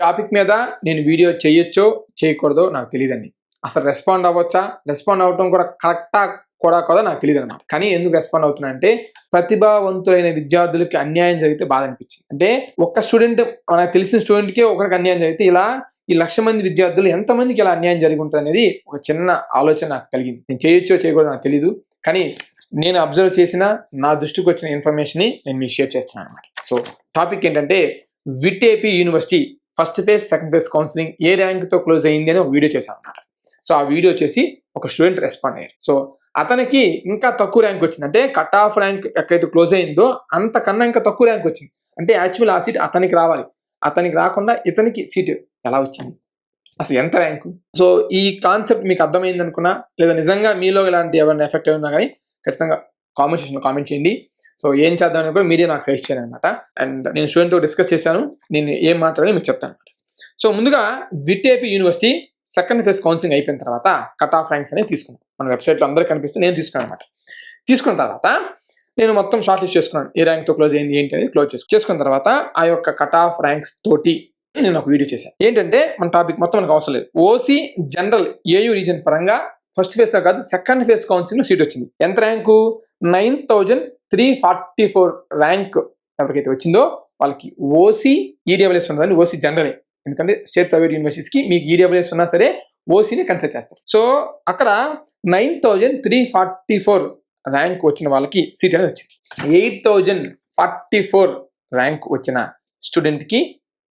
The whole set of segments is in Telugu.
టాపిక్ మీద నేను వీడియో చేయొచ్చో చేయకూడదో నాకు తెలియదండి. అసలు రెస్పాండ్ అవ్వచ్చా? రెస్పాండ్ అవ్వటం కూడా కరెక్టా కూడా కూడా నాకు తెలియదు అనమాట కానీ ఎందుకు రెస్పాండ్ అవుతున్నా అంటే ప్రతిభావంతులైన విద్యార్థులకి అన్యాయం జరిగితే బాధ అనిపించింది. అంటే ఒక్క స్టూడెంట్ మనకు తెలిసిన స్టూడెంట్కే ఒకరికి అన్యాయం జరిగితే ఇలా ఈ లక్ష మంది విద్యార్థులు ఎంతమందికి ఇలా అన్యాయం జరిగి ఉంటుంది అనేది ఒక చిన్న ఆలోచన నాకు కలిగింది. నేను చేయొచ్చో చేయకూడదో నాకు తెలియదు కానీ నేను అబ్జర్వ్ చేసిన నా దృష్టికి వచ్చిన ఇన్ఫర్మేషన్ని నేను మీకు షేర్ చేస్తున్నాను అనమాట సో టాపిక్ ఏంటంటే VITAP university first phase second phase counselling ఏ ర్యాంక్తో క్లోజ్ అయ్యింది అని ఒక వీడియో చేశాను అనమాట సో ఆ వీడియో చేసి ఒక స్టూడెంట్ రెస్పాండ్ అయ్యారు. సో అతనికి ఇంకా తక్కువ ర్యాంక్ వచ్చింది. అంటే కట్ ఆఫ్ ర్యాంక్ ఎక్కడైతే క్లోజ్ అయిందో అంతకన్నా ఇంకా తక్కువ ర్యాంక్ వచ్చింది. అంటే యాక్చువల్ ఆ సీట్ అతనికి రావాలి. అతనికి రాకుండా ఇతనికి సీట్ ఎలా వచ్చింది? అసలు ఎంత ర్యాంకు? సో ఈ కాన్సెప్ట్ మీకు అర్థమైంది అనుకున్నా లేదా నిజంగా మీలో ఇలాంటి ఎవరైనా ఎఫెక్ట్ అయినా ఉన్నా కానీ ఖచ్చితంగా కామెంట్ సెక్షన్లో కామెంట్ చేయండి. సో ఏం చేద్దాం అని కూడా మీరే నాకు సజెస్ట్ చేయండి అనమాట అండ్ నేను స్టూడెంట్తో డిస్కస్ చేశాను. నేను ఏం మాట్లాడని మీకు చెప్తాను అనమాట సో ముందుగా VITAP university second phase counselling అయిపోయిన తర్వాత కట్ ఆఫ్ ర్యాంక్స్ అనేవి తీసుకున్నాను మన వెబ్సైట్లో అందరికీ కనిపిస్తే నేను తీసుకున్నాను అనమాట తీసుకున్న తర్వాత నేను మొత్తం షార్ట్ లిస్ట్ చేసుకున్నాను. ఏ ర్యాంక్తో క్లోజ్ అయింది ఏంటి అనేది క్లోజ్ చేసుకున్నాను. చేసుకున్న తర్వాత ఆ యొక్క కట్ ఆఫ్ ర్యాంక్స్ తోటి నేను ఒక వీడియో చేశాను. ఏంటంటే మన టాపిక్ మొత్తం మనకు అవసరం లేదు. ఓసీ జనరల్ ఏయూ రీజన్ పరంగా ఫస్ట్ ఫేజ్లో కాదు సెకండ్ ఫేజ్ కౌన్సిలింగ్ సీట్ వచ్చింది. ఎంత rank nine thousand three forty four rank ఎవరికైతే వచ్చిందో వాళ్ళకి ఓసీ ఈడబ్ల్యూఎస్ ఉన్నదని ఓసీ జనరలే. ఎందుకంటే స్టేట్ ప్రైవేట్ యూనివర్సిటీస్కి మీకు ఈడబ్ల్యూఎస్ ఉన్నా సరే ఓసీని కన్సిడర్ చేస్తారు. సో అక్కడ nine thousand three forty four rank వచ్చిన వాళ్ళకి సీట్ అనేది వచ్చింది. Eight thousand forty four rank వచ్చిన స్టూడెంట్కి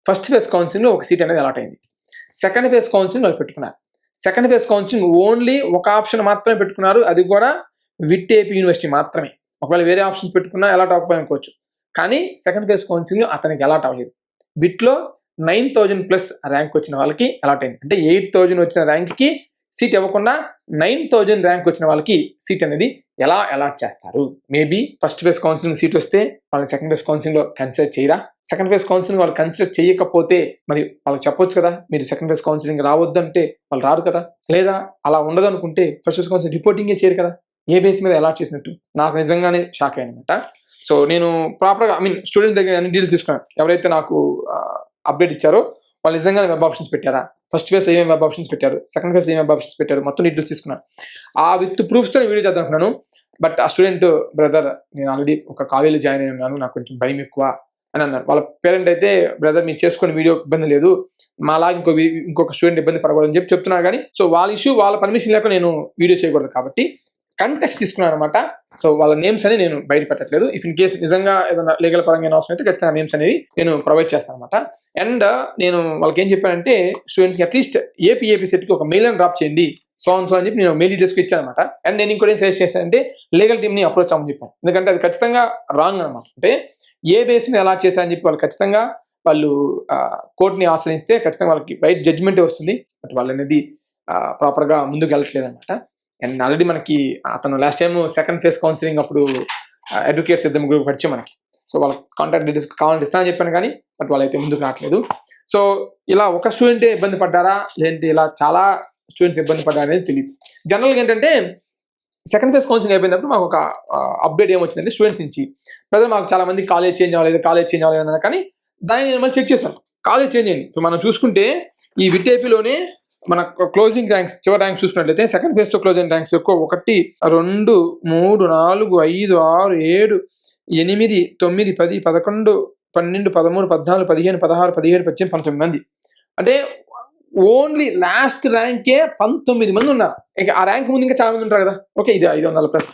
ఫస్ట్ ఫేజ్ కౌన్సిలింగ్లో ఒక సీట్ అనేది అలాట్ అయింది. సెకండ్ ఫేజ్ కౌన్సిలింగ్ వాళ్ళు పెట్టుకున్నారు. సెకండ్ ఫేజ్ కౌన్సిలింగ్ ఓన్లీ ఒక ఆప్షన్ మాత్రమే పెట్టుకున్నారు. అది కూడా విట్ ఏపీ యూనివర్సిటీ మాత్రమే. ఒకవేళ వేరే ఆప్షన్స్ పెట్టుకున్నా అలాట్ అవ్వకపోయినుకోవచ్చు కానీ సెకండ్ ఫేజ్ కౌన్సిలింగ్ అతనికి ఎలాట్ అవ్వలేదు బిట్లో నైన్ థౌజండ్ ప్లస్ ర్యాంక్ వచ్చిన వాళ్ళకి అలాట్ అయింది. అంటే ఎయిట్ థౌజండ్ వచ్చిన ర్యాంక్కి సీట్ ఇవ్వకుండా నైన్ థౌజండ్ ర్యాంక్ వచ్చిన వాళ్ళకి సీట్ అనేది ఎలా అలాట్ చేస్తారు? Maybe first phase counselling seat వస్తే వాళ్ళని సెకండ్ ఫేజ్ కౌన్సిలింగ్లో కన్సిడర్ చేయరా? సెకండ్ ఫేజ్ కౌన్సిలింగ్ వాళ్ళు కన్సిడర్ చేయకపోతే మరి వాళ్ళకి చెప్పొచ్చు కదా? మీరు సెకండ్ ఫేజ్ కౌన్సిలింగ్ రావద్దంటే వాళ్ళు రారు కదా? లేదా అలా ఉండదు అనుకుంటే ఫస్ట్ ఫేజ్ కౌన్సిలింగ్ రిపోర్టింగే చేయరు కదా? ఏ బేస్ మీద అలాట్ చేసినట్టు? నాకు నిజంగానే షాక్ అయ్యానమాట సో నేను ప్రాపర్గా ఐ మీన్ స్టూడెంట్ దగ్గర అన్ని డీల్స్ తీసుకున్నాను. ఎవరైతే నాకు అప్డేట్ ఇచ్చారో వాళ్ళు నిజంగానే వెబ్ ఆప్షన్స్ పెట్టారా? ఫస్ట్ ఫేస్ ఏమేమి వెబ్ ఆప్షన్స్ పెట్టారు? సెకండ్ ఫేస్ ఏమేమి వెబ్ ఆప్షన్స్ పెట్టారు? మొత్తం డీటెయిల్స్ తీసుకున్నాను. ఆ విత్ ప్రూఫ్స్తో వీడియో చేద్దాం అనుకున్నాను. బట్ ఆ స్టూడెంట్ బ్రదర్ నేను ఆల్రెడీ ఒక కాలేజీలో జాయిన్ అయి ఉన్నాను నాకు కొంచెం భయం ఎక్కువ అని అన్నారు. వాళ్ళ పేరెంట్ అయితే బ్రదర్ మీరు చేసుకుని వీడియో ఇబ్బంది లేదు. మాలా ఇంకో ఇంకొక స్టూడెంట్ ఇబ్బంది పడకూడదని చెప్పి చెప్తున్నారు కానీ సో వాళ్ళ ఇష్యూ వాళ్ళ పర్మిషన్ లేక నేను వీడియో చేయకూడదు కాబట్టి కంటెస్ట్ తీసుకున్నాను అనమాట సో వాళ్ళ నేమ్స్ అని నేను బయట పెట్టట్లేదు. ఇఫ్ ఇన్ కేసు నిజంగా ఏదైనా లీగల్ పరంగా ఏమైనా అవసరం అయితే ఖచ్చితంగా నేమ్స్ అనేవి నేను ప్రొవైడ్ చేస్తాను అనమాట అండ్ uh, నేను వాళ్ళకి ఏం చెప్పానంటే స్టూడెంట్స్కి అట్లీస్ట్ ఏపీ ఏపీ సెట్కి ఒక మెయిల్ అని డ్రాప్ చేయండి. సో అని సో అని చెప్పి నేను మెయిల్ డీటెయిల్స్కి ఇచ్చాను అనమాట అండ్ నేను ఇంకోటి ఏం సజెస్ట్ చేశానంటే లీగల్ టీమ్ని అప్రోచ్ అవ్వమని చెప్పాను. ఎందుకంటే అది ఖచ్చితంగా రాంగ్ అనమాట అంటే ఏ బేస్ మీద ఎలా చేశారని చెప్పి వాళ్ళు ఖచ్చితంగా వాళ్ళు కోర్టుని ఆశ్రయిస్తే ఖచ్చితంగా వాళ్ళకి బయట జడ్జ్మెంటే వస్తుంది. బట్ వాళ్ళు అనేది ప్రాపర్గా ముందుకు వెళ్ళట్లేదు అనమాట అండ్ ఆల్రెడీ మనకి అతను last time second phase counselling అప్పుడు అడ్వకేట్స్ ఇద్దరు ముగ్గురు పరిచయం మనకి. సో వాళ్ళ కాంటాక్ట్ డీటెయిల్స్ కావాలంటే ఇస్తానని చెప్పాను కానీ బట్ వాళ్ళైతే ముందుకు రావట్లేదు. సో ఇలా ఒక స్టూడెంటే ఇబ్బంది పడ్డారా? లేదంటే ఇలా చాలా స్టూడెంట్స్ ఇబ్బంది పడ్డారా అనేది తెలియదు జనరల్గా ఏంటంటే సెకండ్ ఫేజ్ కౌన్సిలింగ్ అయిపోయినప్పుడు మాకు ఒక అప్డేట్ ఏమొచ్చిందంటే స్టూడెంట్స్ నుంచి. ప్రజలు మాకు చాలా మంది కాలేజ్ చేంజ్ అవ్వలేదు కాలేజ్ చేంజ్ అవ్వలేదు అన్నారు కానీ దాన్ని నేను మళ్ళీ చెక్ చేశాను. కాలేజ్ చేంజ్ అయింది. ఇప్పుడు మనం చూసుకుంటే ఈ విటేపీలోనే మన క్లోజింగ్ ర్యాంక్స్ చివరి ర్యాంక్స్ చూసినట్లయితే సెకండ్ ఫేజ్తో క్లోజింగ్ ర్యాంక్స్ ఎక్కువ ఒకటి రెండు మూడు నాలుగు ఐదు ఆరు ఏడు ఎనిమిది తొమ్మిది పది పదకొండు పన్నెండు పదమూడు పద్నాలుగు పదిహేను పదహారు పదిహేడు పద్దెనిమిది పంతొమ్మిది మంది. అంటే ఓన్లీ లాస్ట్ ర్యాంకే పంతొమ్మిది మంది ఉన్నారు. ఇంకా ఆ ర్యాంక్ ముందు ఇంకా చాలా మంది ఉంటారు కదా. ఓకే ఇది ఐదు వందల ప్లస్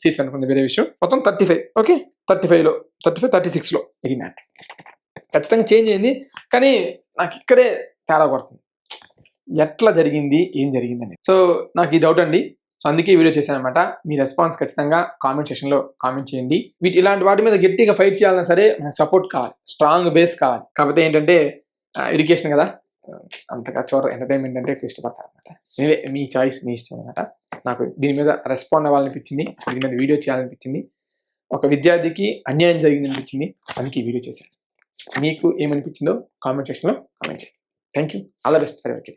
సీట్స్ uh, అనుకుంది వేరే విషయం. మొత్తం థర్టీ ఫైవ్ ఓకే థర్టీ ఫైవ్లో థర్టీ ఫైవ్ థర్టీ సిక్స్లో ఇది మ్యాట్ ఖచ్చితంగా చేంజ్ అయింది. కానీ నాకు ఇక్కడే తేడా కొడుతుంది. ఎట్లా జరిగింది ఏం జరిగిందని సో నాకు ఈ డౌట్ అండి. సో అందుకే వీడియో చేశాను అనమాట మీ రెస్పాన్స్ ఖచ్చితంగా కామెంట్ సెక్షన్లో కామెంట్ చేయండి. వీటి ఇలాంటి వాటి మీద గట్టిగా ఫైట్ చేయాలన్నా సరే మనకు సపోర్ట్ కావాలి. స్ట్రాంగ్ బేస్ కావాలి. కాకపోతే ఏంటంటే ఎడ్యుకేషన్ కదా. అంతగా చోర ఎంటర్టైన్మెంట్ అంటే ఎక్కువ ఇష్టపడతారు అనమాట ఎనివే మీ చాయిస్ మీ ఇష్టం అనమాట నాకు దీని మీద రెస్పాండ్ అవ్వాలనిపించింది. దీని మీద వీడియో చేయాలనిపించింది. ఒక విద్యార్థికి అన్యాయం జరిగింది అనిపించింది అందుకే ఈ వీడియో చేశాను. మీకు ఏమనిపించిందో కామెంట్ సెక్షన్లో కామెంట్ చేయండి. Thank you all the best for ఎవరికి